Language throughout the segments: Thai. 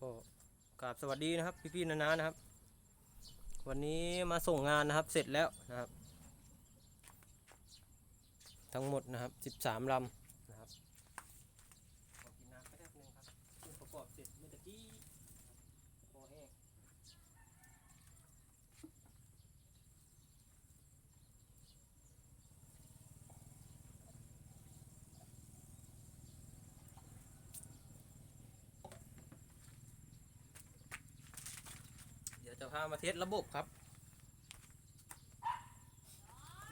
ก็กราบสวัสดีนะครับ พี่ๆนานานะครับ วันนี้มาส่งงานนะครับเสร็จแล้วนะครับ ทั้งหมดนะครับ 13ลำามาเทสระบบครับ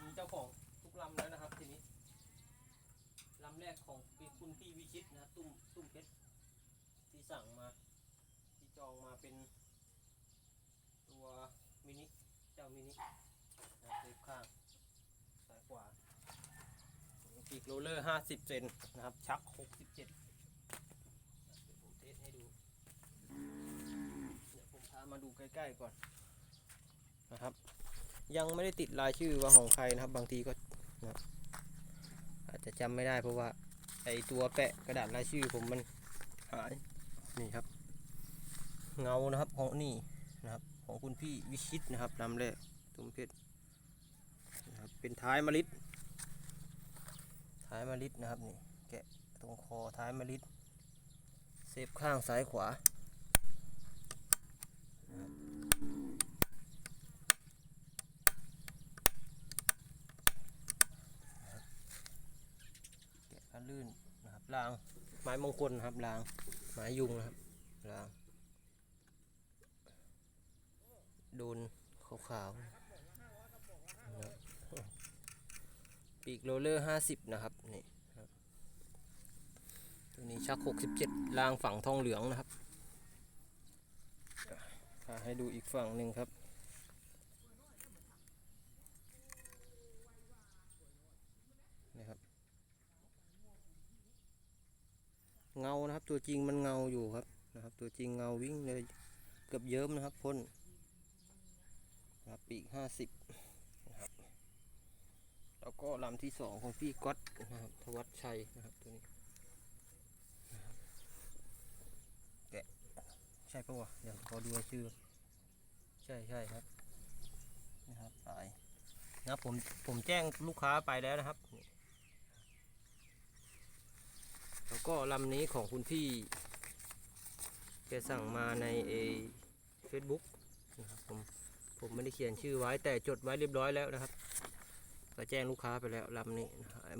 มีเจ้าของทุกลำแล้วนะครับทีนี้ลำแรกของคุณพี่วิชิตนะตุ้มตุ้มเพชรที่สั่งมาที่จองมาเป็น ตัวมินิเจ้ามินินะเล็บข้างสายขวาปีกโรลเลอร์ 50 เซนนะครับ ชัก 67 มาดูใกล้ๆก่อนนะครับ ยังไม่ได้ติดรายชื่อว่าของใครนะครับ บางทีก็นะอาจจะจำไม่ได้เพราะว่าไอตัวแปะกระดาษรายชื่อผมมันหายนี่ครับ เงานะครับของนี่นะครับ ของคุณพี่วิชิตนะครับลำแรกตุ้มเพชรนะครับเป็นท้ายมะลิดท้ายมะลิดนะครับนี่แกะตรงคอท้ายมะลิดเซฟข้างซ้ายขวา แกะลื่นนะครับรางไม้มงคลนะครับรางไม้ยุงนะครับรางโดนขาวๆนะครับปีกโรลเลอร์ห้าสิบนะครับนี่ครับตัวนี้ชักหกสิบเจ็ดรางฝั่งทองเหลืองนะครับ ให้ดูอีกฝั่งหนึ่งครับนี่ครับ เงานะครับตัวจริงมันเงาอยู่ครับนะครับ ตัวจริงเงาวิ่งเลยเกือบเยิ้มนะครับพ่นนะปีกห้าสิบนะครับแล้วก็ลำที่สองของพี่ก๊อตนะครับทวัชชัยนะครับตัวนี้นะแกะใช่ปะวะเดี๋ยวขอดูชื่อ ใช่ใช่ครับนะครับสายนะผมผมแจ้งลูกค้าไปแล้วนะครับ แล้วก็ลำนี้ของคุณพี่แกสั่งมาในเอเฟซบุ๊กนะครับผมผมไม่ได้เขียนชื่อไว้แต่จดไว้เรียบร้อยแล้วนะครับก็แจ้งลูกค้าไปแล้วลำนี้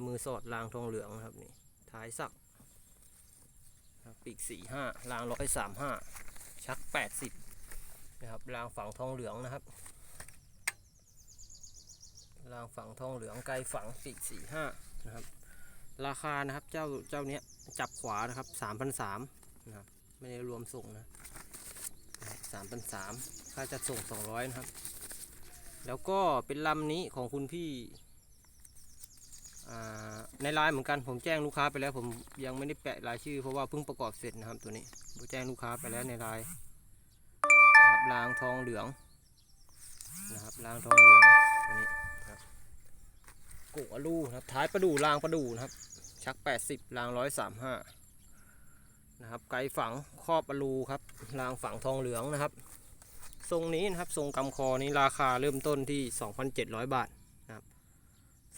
มือสอดรางทองเหลืองนะครับนี่ท้ายสักปีกสี่ห้ารางร้อยสามห้าชักแปดสิบ นะครับรางฝั่งทองเหลืองนะครับรางฝั่งทองเหลืองไกลฝั่งปีกสี่ห้านะครับ ราคานะครับเจ้าเจ้าเนี้ยจับขวานะครับสามพันสามนะครับไม่ได้รวมส่งนะสามพันสามค่าจัดส่งสองร้อยนะครับ แล้วก็เป็นลำนี้ของคุณพี่ในไลน์เหมือนกันผมแจ้งลูกค้าไปแล้ว ผมยังไม่ได้แปะรายชื่อเพราะว่าเพิ่งประกอบเสร็จนะครับตัวนี้ผมแจ้งลูกค้าไปแล้วในไลน์ นะครับรางทองเหลืองนะครับรางทองเหลืองตัวนี้กุกอลูนะครับท้ายประดูรางประดูนะครับ ชัก 80ราง135นะครับไกฝังครอบอลูครับรางฝังทองเหลืองนะครับ ทรงนี้นะครับทรงกำคอนี้ราคาเริ่มต้นที่ 2,700 บาทนะครับ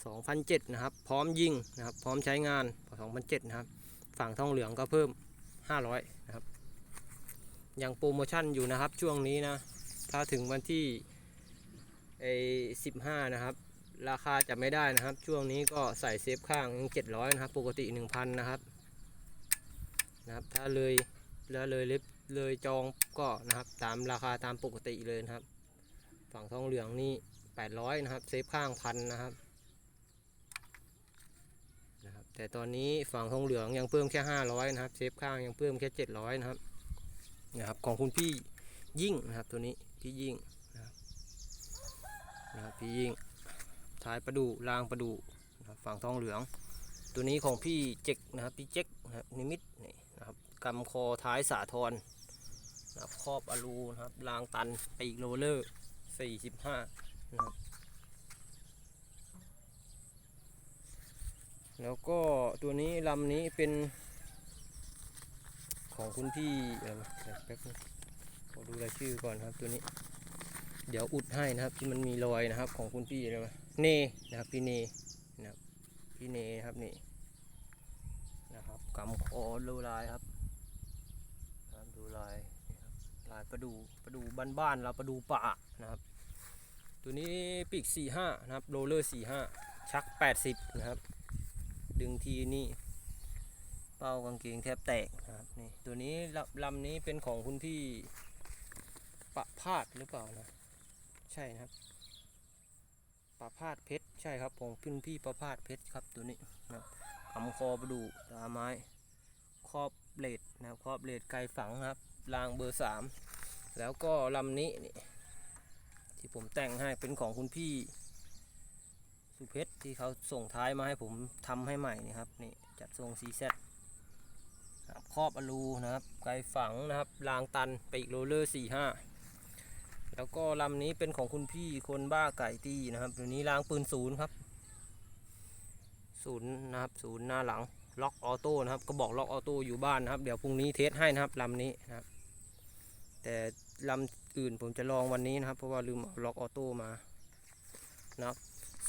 2,007นะครับ พร้อมยิงนะครับ พร้อมใช้งาน2,007นะครับ ฝั่งทองเหลืองก็เพิ่ม 500 นะครับ ยังโปรโมชั่นอยู่นะครับช่วงนี้นะ ถ้าถึงวันที่ไอ้15นะครับ ราคาจะไม่ได้นะครับ ช่วงนี้ก็ใส่เซฟข้างเจ็ดร้อยนะครับ ปกติ1,000นนะครับนะครับ ถ้าเลยแล้วเลยเล็บเลยจองก็นะครับตามราคาตามปกติเลยนะครับ ฝั่งทองเหลืองนี่800นะครับ เซฟข้างพันนะครับนะครับ แต่ตอนนี้ฝั่งทองเหลืองยังเพิ่มแค่500นะครับ เซฟข้างยังเพิ่มแค่700นะครับ นะครับของคุณพี่ยิ่งนะครับตัวนี้พี่ยิ่งนะครับนะครับพี่ยิ่งท้ายประดูรางประดูนะฝั่งทองเหลือง ตัวนี้ของพี่เจ็กนะครับพี่เจ็กนะครับนิมิตนี่นะครับกำคอท้ายสาทรนะครับครอบอลูนะครับรางตันปีกโรเลอร์45นะครับแล้วก็ตัวนี้ลำนี้เป็น ของคุณพี่เดี๋ยวแป๊บนึงขอดูรายชื่อก่อนครับตัวนี้ เดี๋ยวอุดให้นะครับที่มันมีรอยนะครับของคุณพี่อะไรวะเนนะครับพี่เนนะครับพี่เนครับนี่นะครับกำคอดูลายครับนะครับดูลายนี่ครับลายประดูประดูบ้านๆเราประดูป่านะครับ ตัวนี้ปีก45นะครับโรเลอร์45ชัก 80นะครับดึงทีนี่ เป้ากางเกงแทบแตกนะครับนี่ตัวนี้ลำลำนี้เป็นของคุณพี่ประพาดหรือเปล่านะ ใช่นะครับประพาดเพชรใช่ครับของคุณพี่ประพาดเพชรครับตัวนี้นะครับคำคอประดูตาไม้ครอบเลดนะครับครอบเลดไกลฝังครับรางเบอร์สามแล้วก็ลำนี้นี่ที่ผมแต่งให้เป็นของคุณพี่สุเพชรที่เขาส่งท้ายมาให้ผมทำให้ใหม่นี่ครับนี่จัดทรงซีแซ ครอบอลูนะครับ ไกลฝังนะครับรางตันไปอีกโรลเลอร์สี่ห้าแล้วก็ลำนี้เป็นของคุณพี่คนบ้าไก่ตีนะครับตัวนี้รางปืนศูนย์ครับศูนย์นะครับศูนย์หน้าหลังล็อกออโต้นะครับก็บอกล็อกออโต้อยู่บ้านนะครับ เดี๋ยวพรุ่งนี้เทสให้นะครับลำนี้นะครับ แต่ลำอื่นผมจะลองวันนี้นะครับ เพราะว่าลืมเอาล็อกออโต้มานะครับ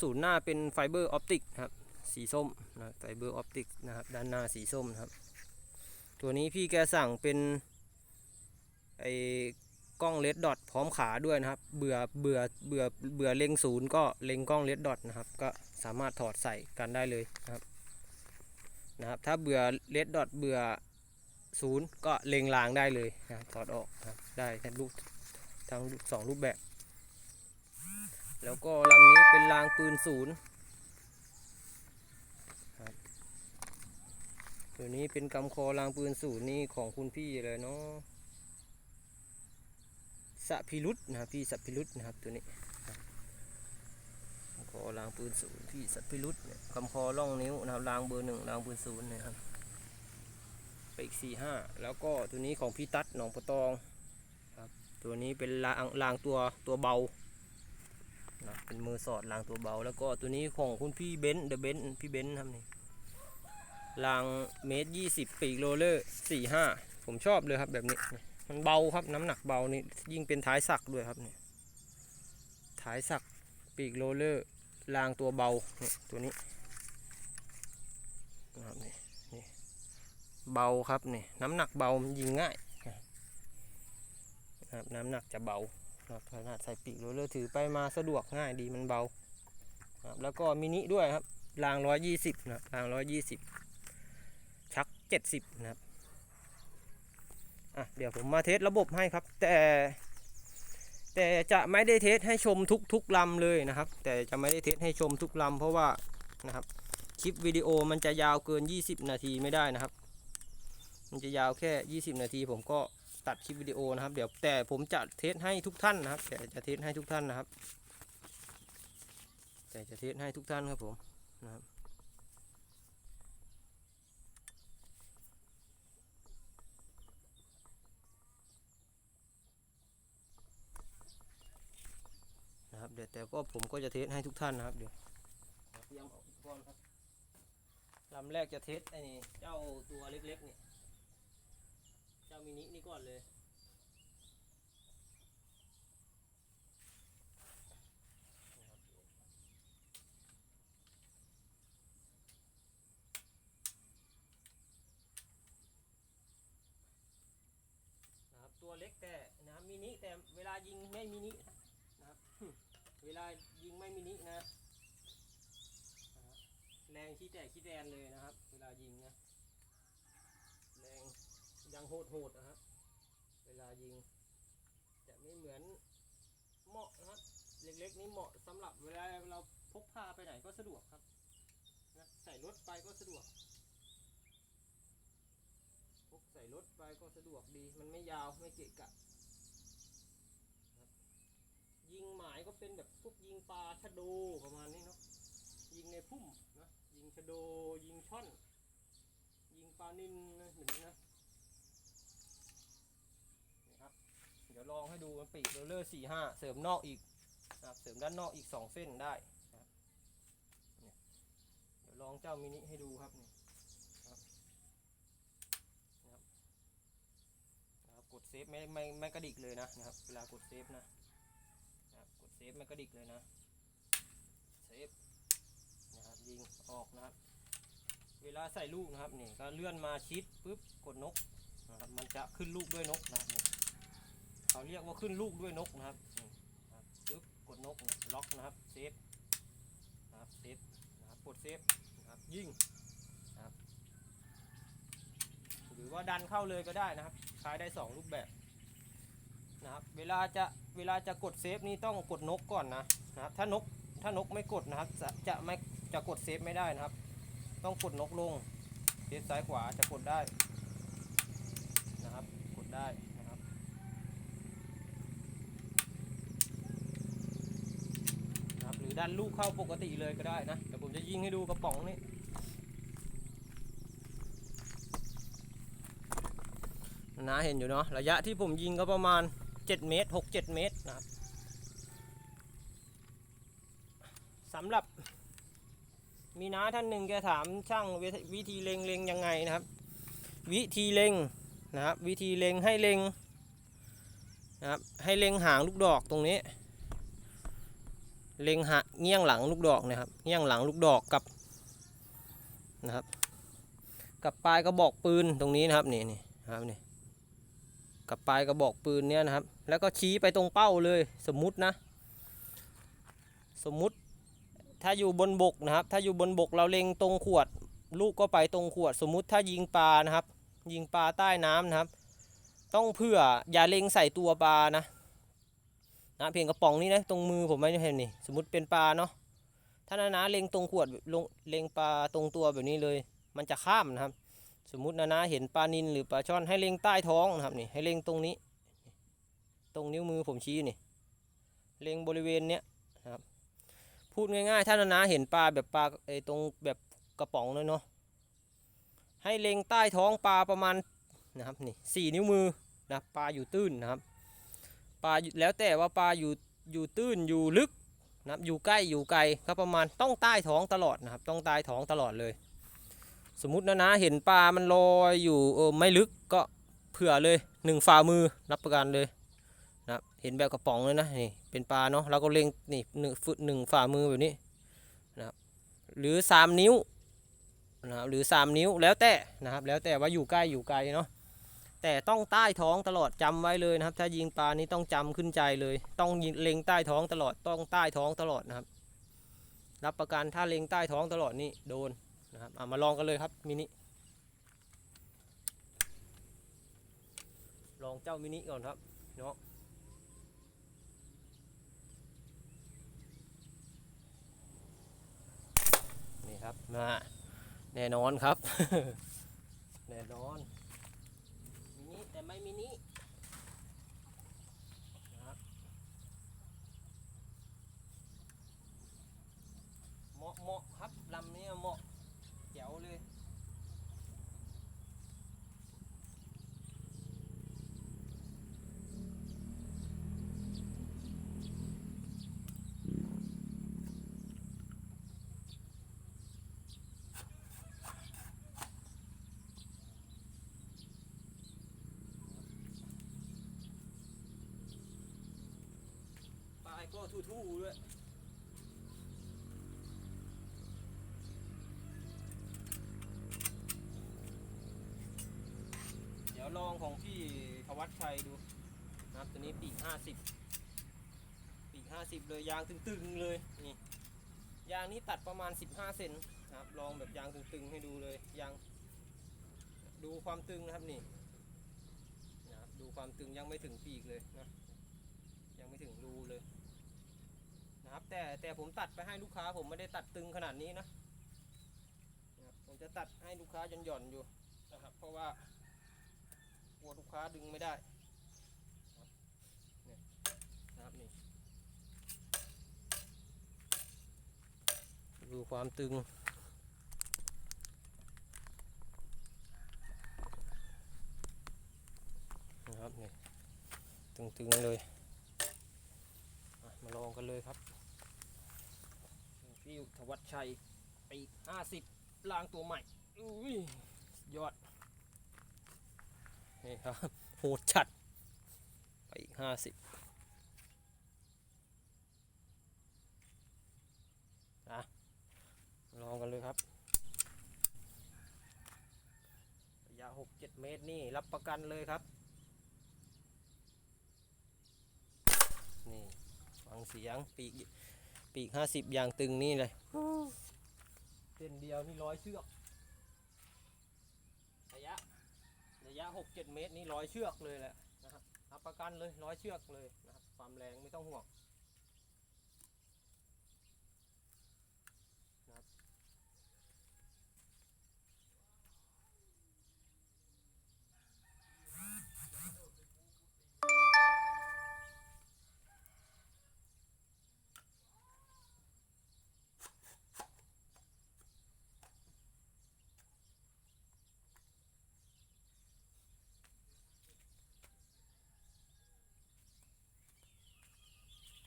ศูนย์หน้าเป็นไฟเบอร์ออปติกครับสีส้มนะไฟเบอร์ออปติกนะครับด้านหน้าสีส้มนะครับ ตัวนี้พี่แกสั่งเป็นไอ้กล้องเลดดอทพร้อมขาด้วยนะครับ เบื่อเบื่อเบื่อเบื่อเล็งศูนย์ก็เล็งกล้องเลดดอทนะครับ ก็สามารถถอดใส่กันได้เลยนะครับนะครับถ้าเบื่อเลดดอทเบื่อศูนย์ก็เล็งลางได้เลยนะถอดออกนะได้ทั้งรูปทั้งสองรูปแบบ แล้วก็ลำนี้เป็นรางปืนศูนย์ครับ ตัวนี้เป็นกำคอรางปืนศูนย์นี่ของคุณพี่เลยเนาะสะพิรุษนะครับพี่สะพิรุษนะครับตัวนี้ครับกำคอรางปืนศูนย์พี่สะพิรุษเนี่ยกำคอล่องนิ้วนะครับรางเบอร์หนึ่งรางปืนศูนย์นะครับไปอีกสี่ห้าแล้วก็ตัวนี้ของพี่ตัดหนองปะตองครับตัวนี้เป็นรางรางตัวตัวเบานะเป็นมือสอดรางตัวเบา แล้วก็ตัวนี้ของคุณพี่เบนซ์เดอะเบนซ์พี่เบนซ์ครับนี่ รางเมตรยี่สิบปีกโรเลอร์สี่ห้าผมชอบเลยครับแบบนี้ มันเบาครับน้ำหนักเบานี่ยิ่งเป็นท้ายสักด้วยครับเนี่ยท้ายสักปีกโรเลอร์รางตัวเบานี่ตัวนี้นะครับนี่นี่เบาครับนี่น้ำหนักเบามันยิงง่ายนะครับน้ำหนักจะเบาครับขนาดใส่ปีกโรเลอร์ถือไปมาสะดวกง่ายดีมันเบาครับแล้วก็มินิด้วยครับรางร้อยยี่สิบนะรางร้อยยี่สิบ เจ็ดสิบนะครับอะเดี๋ยวผมมาเทสระบบให้ครับ แต่แต่จะไม่ได้เทสให้ชมทุกทุกลำเลยนะครับ แต่จะไม่ได้เทสให้ชมทุกลำเพราะว่านะครับคลิปวิดีโอมันจะยาวเกิน 20 นาทีไม่ได้นะครับ มันจะยาวแค่ 20 นาที ผมก็ตัดคลิปวิดีโอนะครับ เดี๋ยวแต่ผมจะเทสให้ทุกท่านนะครับ แต่จะเทสให้ทุกท่านนะครับ แต่จะเทสให้ทุกท่านครับผมนะครับ นะครับเดี๋ยวแต่ก็ผมก็จะเทสให้ทุกท่านนะครับเดี๋ยวเตรียมเอาอุปกรณ์ครับลำแรกจะเทสไอ้นี่เจ้าตัวเล็กๆเนี่ยเจ้ามินินี่ก่อนเลยนะครับตัวเล็กแต่นะครับมินิแต่เวลายิงไม่มินินะครับ เวลายิงไม่มินินะนะฮะแรงขี้แตกขี้แดนเลยนะครับ เวลายิงนะ แรงยังโหดโหดๆนะครับ เวลายิง จะไม่เหมือนเหมาะนะครับเล็กๆ นี่เหมาะสำหรับเวลาเราพกพาไปไหนก็สะดวกครับนะใส่รถไปก็สะดวกพกใส่รถไปก็สะดวกดี มันไม่ยาวไม่เกะกะ ยิงหมายก็เป็นแบบพวกยิงปลาชะโดประมาณนี้เนาะยิงในพุ่มนะยิงชะโดยิงช่อน ยิงปลานินนะอย่างนี้นะนี่ครับ เดี๋ยวลองให้ดูมันปีกโรเลอร์สี่ห้าเสริมนอกอีกนะครับเสริมด้านนอกอีกสองเส้นได้นะครับเนี่ยเดี๋ยวลองเจ้ามินิให้ดูครับนี่ครับกดเซฟไม่ไม่ไม่กระดิกเลยนะนะครับ เวลากดเซฟนะ ซฟไม่กระดิกเลยนะเซฟนะครับยิงออกนะครับ เวลาใส่ลูกนะครับนี่ก็เลื่อนมาชิดปุ๊บกดนกนะครับมันจะขึ้นลูกด้วยนกนะครับเขาเรียกว่าขึ้นลูกด้วยนกนะครับปุ๊บกดนกล็อกนะครับเซฟนะครับเซฟนะครับกดเซฟนะครับยิงนะครับหรือว่าดันเข้าเลยก็ได้นะครับใช้ได้สองรูปแบบ นะครับเวลาจะเวลาจะกดเซฟนี่ต้องกดนกก่อนนะนะครับถ้านกถ้านกไม่กดนะครับจะจะไม่จะกดเซฟไม่ได้นะครับ ต้องกดนกลงเซฟซ้ายขวาจะกดได้นะครับกดได้นะครับนะครับ หรือดันลูกเข้าปกติเลยก็ได้นะเดี๋ยวผมจะยิงให้ดูกระป๋องนี่นะเห็นอยู่เนาะระยะที่ผมยิงก็ประมาณ 7เมตร6-7เมตรนะครับสำหรับ มีน้าท่านหนึ่งแกถามช่างวิธีเล็งเล็งยังไงนะครับ วิธีเล็งนะครับ วิธีเล็งให้เล็งนะครับให้เล็งหางลูกดอกตรงนี้ เล็งหะเงี้ยงหลังลูกดอกนะครับเงี้ยงหลังลูกดอกกับนะครับ กับปลายกระบอกปืนตรงนี้นะครับนี่นี่นะครับนี่กับปลายกระบอกปืนเนี่ยนะครับ แล้วก็ชี้ไปตรงเป้าเลยสมมุตินะ สมมุติถ้าอยู่บนบกนะครับ ถ้าอยู่บนบกเราเล็งตรงขวด ลูกก็ไปตรงขวด สมมุติถ้ายิงปลานะครับ ยิงปลาใต้น้ำนะครับ ต้องเพื่ออย่าเล็งใส่ตัวปลานะนะเพียงกระป๋องนี้นะตรงมือผมไม่เห็นนี่สมมติเป็นปลาเนาะถ้านานาเล็งตรงขวดลงเล็งปลาตรงตัวแบบนี้เลย มันจะข้ามนะครับ สมมตินานาเห็นปลานินหรือปลาช่อนให้เล็งใต้ท้องนะครับนี่ให้เล็งตรงนี้ รงนิ้วมือผมชี้นี่เล็งบริเวณเนี้ยครับพูดง่ายๆ ถ้านานาเห็นปลาแบบปลาไอ้ตรงแบบกระป๋องเลยเนาะให้เล็งใต้ท้องปลาประมาณนะครับนี่สี่นิ้วมือนะปลาอยู่ตื้นนะครับปลาอยู่แล้วแต่ว่าปลาอยู่อยู่ตื้นอยู่ลึกนะครับอยู่ใกล้อยู่ไกลก็ประมาณต้องใต้ท้องตลอดนะครับ ต้องใต้ท้องตลอดเลย สมมตินะนะเห็นปลามันลอยอยู่เออไม่ลึกก็เผื่อเลยหนึ่งฝ่ามือรับประกันเลย เห็นแบบกระป๋องเลยนะนี่เป็นปลาเนาะเราก็เล็งนี่หนึ่งฟุตหนึ่งฝ่ามือแบบนี้นะครับหรือสามนิ้วนะครับหรือสามนิ้วแล้วแต่นะครับแล้วแต่ว่าอยู่ใกล้อยู่ไกลเนาะแต่ต้องใต้ท้องตลอดจำไว้เลยนะครับ ถ้ายิงปลานี้ต้องจำขึ้นใจเลย ต้องเล็งใต้ท้องตลอดต้องใต้ท้องตลอดนะครับ รับประกันถ้าเล็งใต้ท้องตลอดนี่โดนนะครับามาลองกันเลยครับมินิลองเจ้ามินิก่อนครับเนาะ ครับมาแน่นอนครับ แน่นอนมินิแต่ไม่มินินะครับเหมาะเหมาะครับลำนี้เหมาะแจ๋วเลย ปลาย ก็ทู่ๆด้วยเดี๋ยวลองของพี่ธวัชชัยดูนะครับตัวนี้ปีกห้าสิบปีกห้าสิบเลยยางตึงๆเลยนี่ยางนี้ตัดประมาณ 15 เซนนะครับ ลองแบบยางตึงๆให้ดูเลยยางดูความตึงนะครับนี่นะครับดูความตึงยังไม่ถึงปีกเลยนะยังไม่ถึงรูเลย นะครับ แต่แต่ผมตัดไปให้ลูกค้า ผมไม่ได้ตัดตึงขนาดนี้นะนะครับผมจะตัดให้ลูกค้าหย่อนๆอยู่นะครับ เพราะว่ากลัวลูกค้าดึงไม่ได้นะครับเนี่ยนะครับนี่ดูความตึงนะครับนี่ตึงๆเลยมาลองกันเลยครับ พี่ธวัชชัยปีห้าสิบล้างตัวใหม่อุ้ยยอดนี่ครับโหดจัดอีกห้าสิบนะลองกันเลยครับ ระยะหกเจ็ดเมตรนี่รับประกันเลยครับ นี่ ฟังเสียงปีก ปีกห้าสิบยางตึงนี่เลยเส้นเดียวนี่ร้อยเชือกระยะระยะหกเจ็ดเมตรนี่ร้อยเชือกเลยแหละนะครับรับประกันเลยร้อยเชือกเลยนะครับความแรงไม่ต้องห่วงนะครับ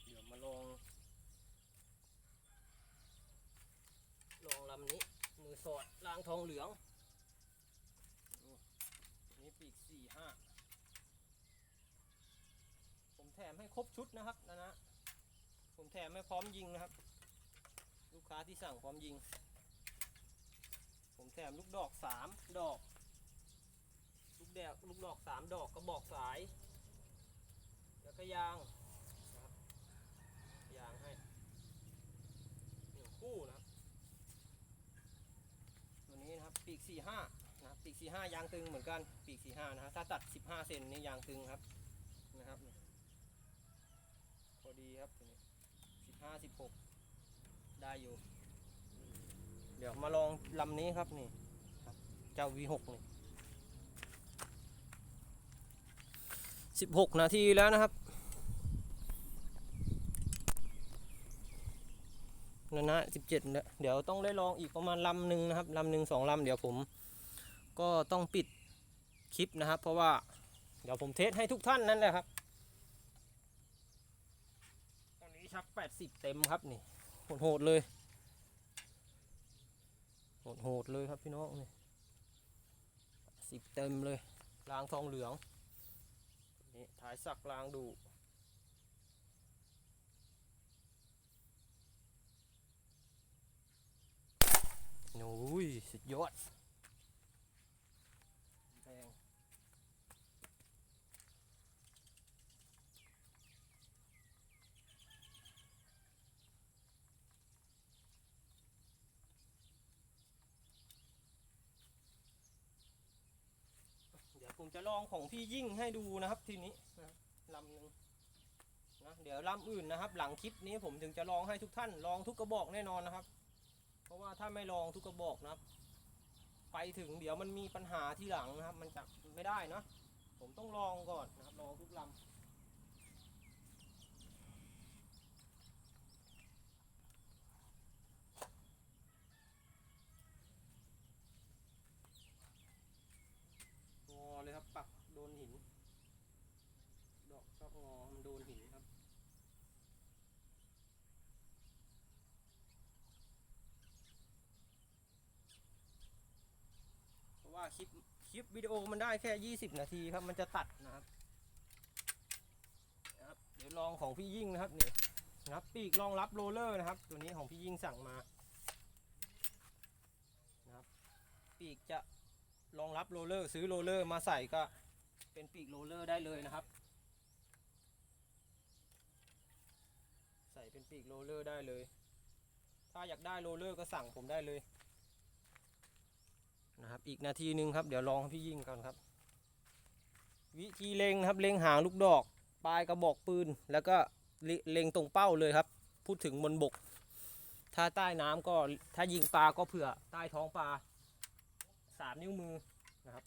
เดี๋ยวมาลอง ลองลำนี้ มือ สอดลางทองเหลืองนี่นี่ปีกสี่ห้าผมแถมให้ครบชุดนะครับนะนะผมแถมให้พร้อมยิงนะครับ ลูกค้าที่สั่งพร้อมยิง ผมแถมลูกดอกสามดอก ลูกแดกลูกดอกสามดอกกระบอกสาย แล้วก็ยางยางให้หนึ่งคู่นะครับ ตัวนี้นะครับ ปีกสี่ห้านะปีกสี่ห้ายางตึงเหมือนกันปีกสี่ห้านะฮะถ้าตัดสิบห้าเซนนี่ยางตึงครับนะครับพอดีครับตัวนี้สิบห้าสิบหกได้อยู่ เดี๋ยวมาลองลำนี้ครับนี่ครับเจ้า V6 นี่สิบหกนาทีแล้วนะครับ นะนะสิบเจ็ดเดี๋ยวต้องได้ลองอีกประมาณลำหนึ่งนะครับลำหนึ่งสองลำเดี๋ยวผม ก็ต้องปิดคลิปนะครับ เพราะว่าเดี๋ยวผมเทสให้ทุกท่านนั่นแหละครับ ตอนนี้ชักแปดสิบเต็มครับนี่โหดเลยโหดเลยครับพี่น้องนี่สิบเต็มเลยรางทองเหลืองนี่ถ่ายสักรางดู โอ้ยสุดยอดแรงเดี๋ยวผมจะลองของพี่ยิ่งให้ดูนะครับทีนี้นะลำหนึ่งนะเดี๋ยวลำอื่นนะครับ หลังคลิปนี้ผมถึงจะลองให้ทุกท่านลองทุกกระบอกแน่นอนนะครับ ราะว่าถ้าไม่ลองทุกกระบอกนะครับ ไปถึงเดี๋ยวมันมีปัญหาที่หลังนะครับ มันจะไม่ได้เนะ ผมต้องลองก่อนนะครับลองทุกลำงอเลยครับปักโดนหิน ดอกชอบงอมันโดนหิน คลิปคลิปวิดีโอมันได้แค่ 20 นาทีครับมันจะตัดนะครับนะครับ เดี๋ยวลองของพี่ยิ่งนะครับนี่นะครับปีกรองรับโรลเลอร์นะครับ ตัวนี้ของพี่ยิ่งสั่งมานะครับ ปีกจะรองรับโรลเลอร์ซื้อโรลเลอร์มาใส่ก็เป็นปีกโรลเลอร์ได้เลยนะครับ ใส่เป็นปีกโรลเลอร์ได้เลย ถ้าอยากได้โรลเลอร์ก็สั่งผมได้เลย นะครับ อีกนาทีหนึ่งครับ เดี๋ยวลองให้พี่ยิงก่อนครับ วิธีเล็งนะครับ เล็งหางลูกดอก ปลายกระบอกปืน แล้วก็เล็งตรงเป้าเลยครับ พูดถึงบนบก ถ้าใต้น้ำก็ถ้ายิงปลาก็เผื่อใต้ท้องปลาสามนิ้วมือนะครับ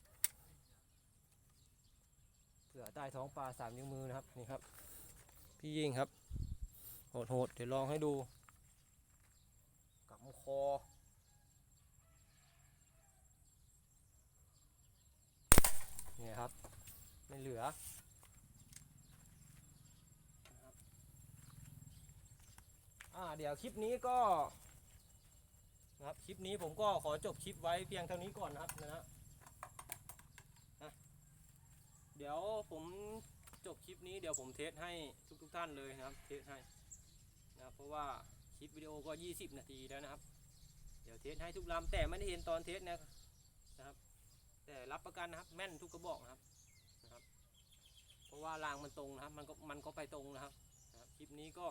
เผื่อใต้ท้องปลาสามนิ้วมือนะครับนี่ครับ พี่ยิงครับโหดๆเดี๋ยวลองให้ดูกับคอ เนี่ยครับ ไม่เหลือครับอ่าเดี๋ยวคลิปนี้ก็นะครับคลิปนี้ผมก็ขอจบคลิปไว้เพียงเท่านี้ก่อนนะครับนะฮะนะเดี๋ยวผมจบคลิปนี้เดี๋ยวผมเทสให้ทุกทุกๆท่านเลยนะครับเทสให้นะครับเพราะว่าคลิปวิดีโอก็ 20 นาทีแล้วนะครับ เดี๋ยวเทสให้ทุกลำแต่ไม่ได้เห็นตอนเทสนะนะครับ แต่รับประกันนะครับ แม่นทุกกระบอกนะครับนะครับ เพราะว่ารางมันตรงนะครับ มันก็มันก็ไปตรงนะครับนะครับคลิปนี้ก็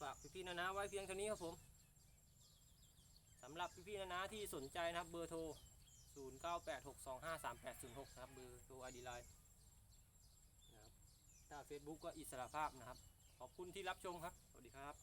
ฝากพี่ๆนะนะไว้เพียงเท่านี้ครับผมสำหรับพี่ๆนะนะที่สนใจนะครับเบอร์โทร 0986253806 นะครับเบอร์โทรไอดีไลน์นะครับถ้า Facebook ก็อิสระภาพนะครับ ขอบคุณที่รับชมครับ สวัสดีครับ